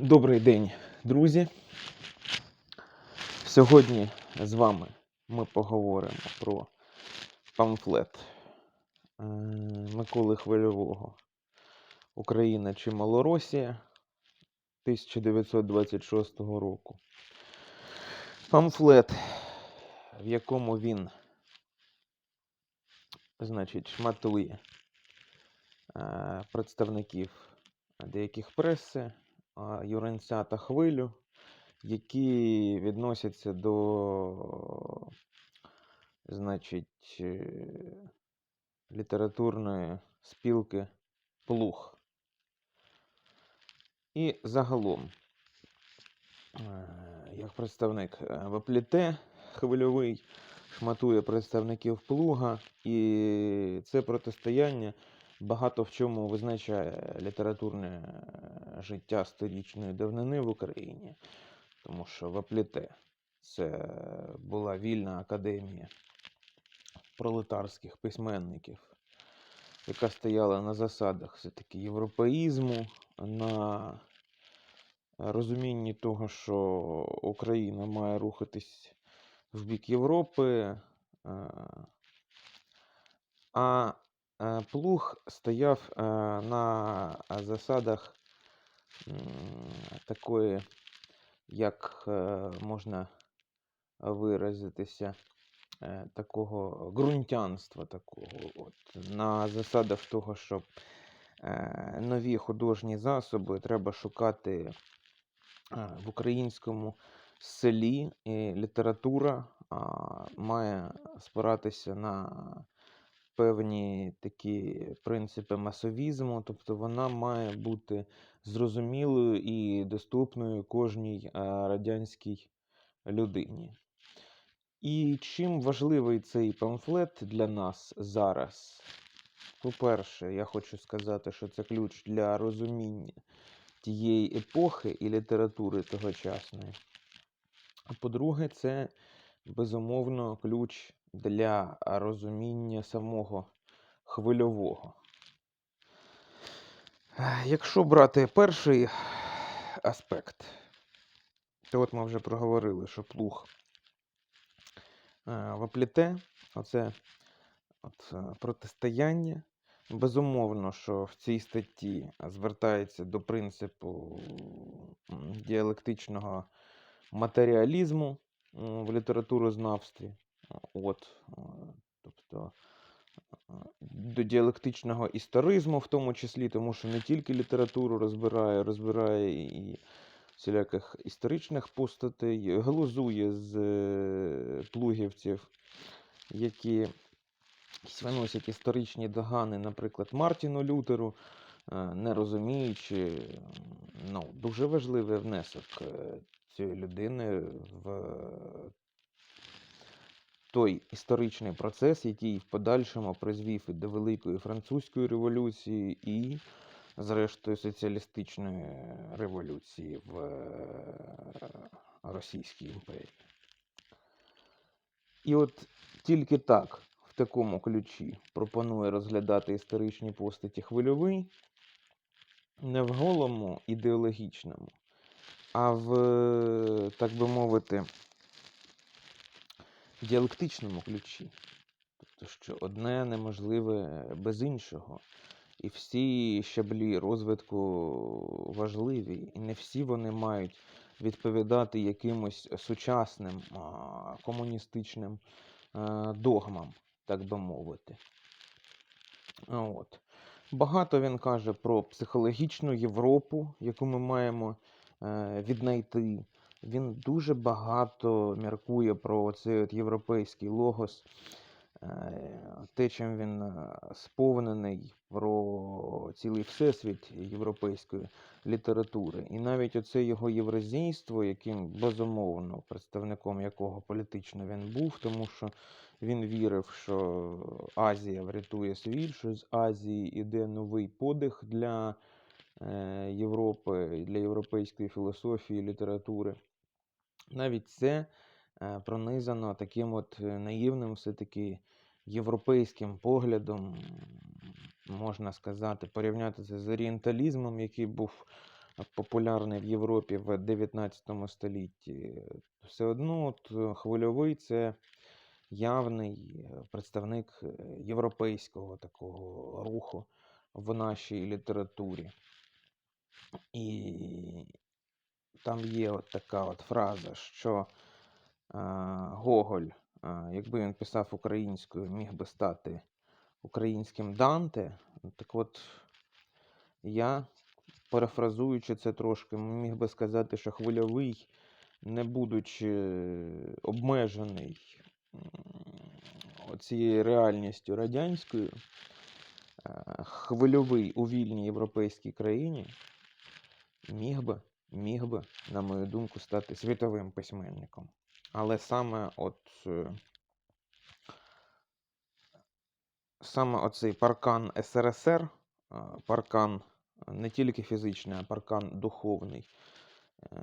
Добрий день, друзі. Сьогодні з вами ми поговоримо про памфлет е, Миколи Хвильового Україна чи Малоросія 1926 року. Памфлет, в якому він, значить, шматує е, представників деяких преси, а, Юренця та Хвилю, які відносяться до, значить, е, літературної спілки Плуг. І загалом, е, як представник е, Вапліте хвильовий, шматує представників Плуга, і це протистояння багато в чому визначає літературне е, життя сторічної давнини в Україні, тому що Вапліте це була вільна академія пролетарських письменників, яка стояла на засадах все-таки європеїзму, на розумінні того, що Україна має рухатись в бік Європи. е, А плуг стояв е, на засадах такої, як можна виразитися, такого ґрунтянства такого. От, на засадах того, що нові художні засоби треба шукати в українському селі, і література має спиратися на певні такі принципи масовізму, тобто вона має бути зрозумілою і доступною кожній радянській людині. І чим важливий цей памфлет для нас зараз? По-перше, я хочу сказати, що це ключ для розуміння тієї епохи і літератури тогочасної. А по-друге, це безумовно ключ для розуміння самого хвильового. Якщо брати перший аспект, то от ми вже проговорили, що плуг е, вопліте, оце от, е, протистояння. Безумовно, що в цій статті звертається до принципу діалектичного матеріалізму в літературознавстві. От, тобто до діалектичного історизму, в тому числі, тому що не тільки літературу розбирає, розбирає і всіляких історичних постатей, глузує з е, плугівців, які виносять історичні догани, наприклад, Мартіну Лютеру, е, не розуміючи, ну, дуже важливий внесок е, цієї людини в той історичний процес, який в подальшому призвів і до Великої Французької революції, і, зрештою, соціалістичної революції в е, Російській імперії. І от тільки так, в такому ключі, пропонує розглядати історичні постаті хвильовий, не в голому ідеологічному, а в, е, так би мовити, діалектичному ключі. Тобто, що одне неможливе без іншого. І всі щаблі розвитку важливі, і не всі вони мають відповідати якимось сучасним комуністичним догмам, так би мовити. От. Багато він каже про психологічну Європу, яку ми маємо е, віднайти. Він дуже багато міркує про цей от європейський логос, е, те, чим він е, сповнений про цілий всесвіт європейської літератури. І навіть оце його євразійство, яким безумовно представником якого політично він був, тому що він вірив, що Азія врятує світ, що з Азії йде новий подих для е, Європи, для європейської філософії, літератури. Навіть це е, пронизано таким от е, наївним все-таки європейським поглядом, можна сказати, порівняти це з орієнталізмом, який був популярний в Європі в 19 столітті. Все одно от, е, хвильовий це явний е, представник е, європейського такого руху в нашій літературі. І там є от така от фраза, що а, Гоголь, а, якби він писав українською, міг би стати українським Данте. Так от я, парафразуючи це трошки, міг би сказати, що хвильовий, не будучи обмежений м, оцією реальністю радянською, е, хвильовий у вільній європейській країні міг би, міг би, на мою думку, стати світовим письменником. Але саме от е, саме оцей паркан СРСР, е, паркан не тільки фізичний, а паркан духовний, е,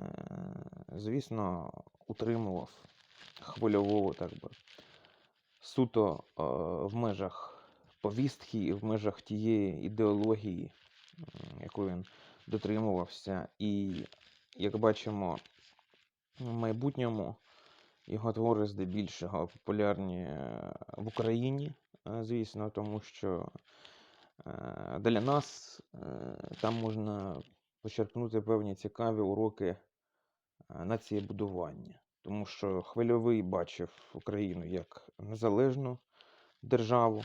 звісно, утримував хвильового, так би, суто в межах повістки і в межах тієї ідеології, якою він дотримувався. І, як бачимо, в майбутньому його твори здебільшого популярні е, в Україні, е, звісно, тому що е, для нас там можна почерпнути певні цікаві уроки націєбудування. Тому що Хвильовий бачив Україну як незалежну державу,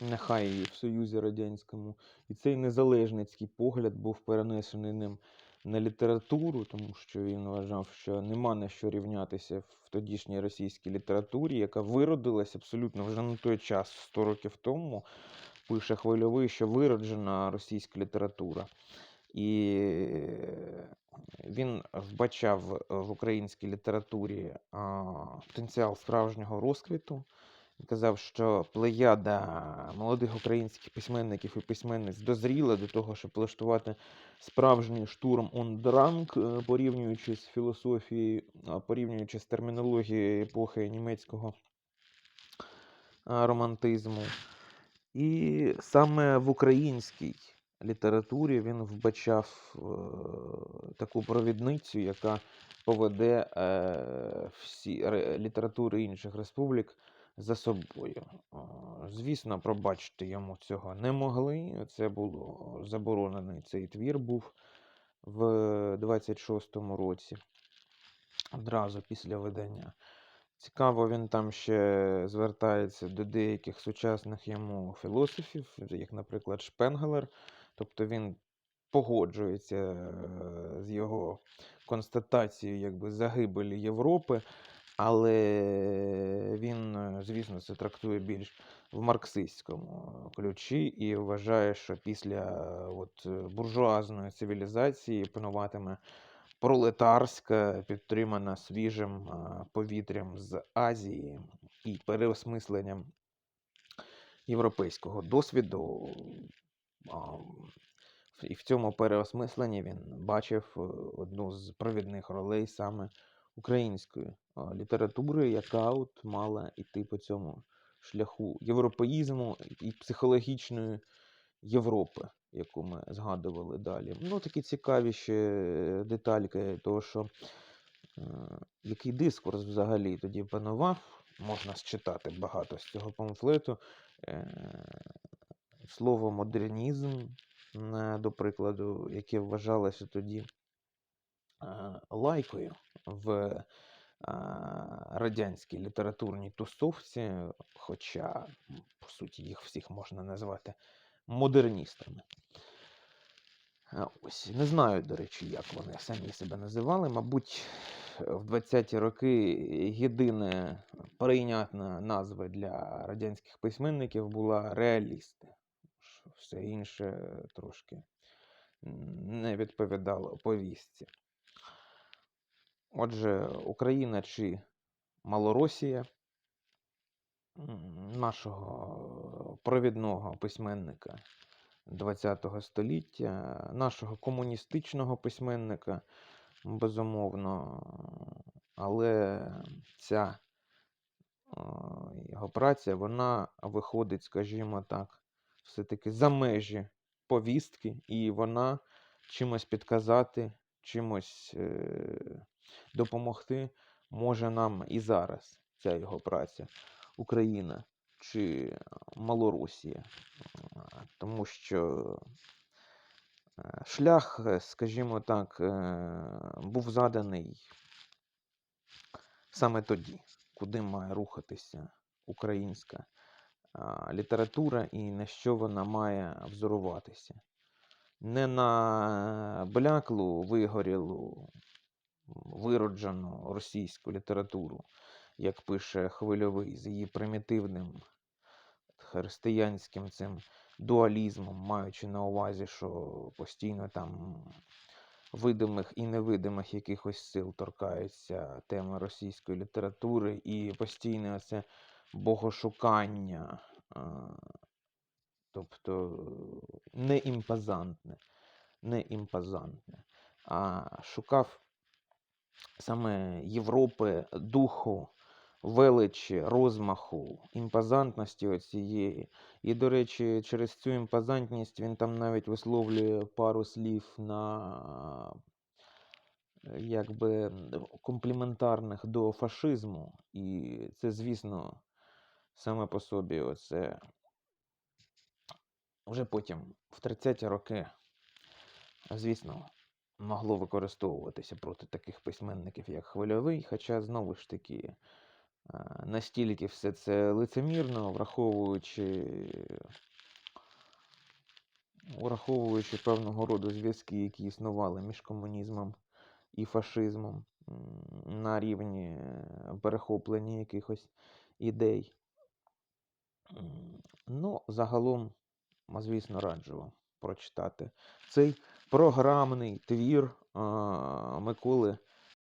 нехай в Союзі Радянському. І цей незалежницький погляд був перенесений ним на літературу, тому що він вважав, що нема на що рівнятися в тодішній російській літературі, яка виродилась абсолютно вже на той час, 100 років тому. Пише хвильовий, що вироджена російська література. І він вбачав в українській літературі потенціал справжнього розквіту. Казав, що плеяда молодих українських письменників і письменниць дозріла до того, щоб влаштувати справжній штурм он дранг, е, порівнюючи з філософією, порівнюючи з термінологією епохи німецького романтизму. І саме в українській літературі він вбачав е, таку провідницю, яка поведе е, всі літератури інших республік за собою. Звісно, пробачити йому цього не могли. Це було заборонений цей твір був в 26-му році, одразу після видання. Цікаво, він там ще звертається до деяких сучасних йому філософів, як, наприклад, Шпенгелер. Тобто він погоджується е, з його констатацією якби, загибелі Європи, але він, е, звісно, це трактує більш в марксистському ключі і вважає, що після е, от, е, буржуазної цивілізації пануватиме пролетарська, підтримана свіжим повітрям з Азії і переосмисленням європейського досвіду. І в цьому переосмисленні він бачив е, одну з провідних ролей саме української літератури, яка от мала йти по цьому шляху європеїзму і психологічної Європи, яку ми згадували далі. Ну, такі цікаві ще детальки, того, що е, який дискурс взагалі тоді панував, можна считати багато з цього памфлету. Е, слово модернізм, до прикладу, яке вважалося тоді е, лайкою в радянській літературній тусовці, хоча, по суті, їх всіх можна назвати модерністами. Ось, не знаю, до речі, як вони самі себе називали. Мабуть, в 20-ті роки єдина прийнятна назва для радянських письменників була реалісти. Все інше трошки не відповідало повістці. Отже, Україна чи Малоросія нашого провідного письменника ХХ століття, нашого комуністичного письменника, безумовно, але ця його праця, вона виходить, скажімо так, все-таки за межі повістки, і вона чимось підказати, чимось е, допомогти, може нам і зараз ця його праця, Україна чи Малорусія. Тому що е, шлях, е, скажімо так, е, був заданий саме тоді, куди має рухатися українська література і на що вона має взоруватися. Не на бляклу, вигорілу, вироджену російську літературу, як пише Хвильовий, з її примітивним християнським цим дуалізмом, маючи на увазі, що постійно там видимих і невидимих якихось сил торкаються теми російської літератури і постійне це богошукання, тобто імпозантне, не імпозантне, а шукав саме Європи духу, величі, розмаху, імпозантності оцієї. І, до речі, через цю імпозантність він там навіть висловлює пару слів на е, якби м, компліментарних до фашизму. І це, звісно, саме по собі оце вже потім, в 30-ті роки, звісно, могло використовуватися проти таких письменників, як Хвильовий, хоча, знову ж таки, настільки все це лицемірно, враховуючи, враховуючи певного роду зв'язки, які існували між комунізмом і фашизмом на рівні е, перехоплення якихось ідей. Ну, загалом, звісно, раджу вам прочитати. Цей програмний твір Миколи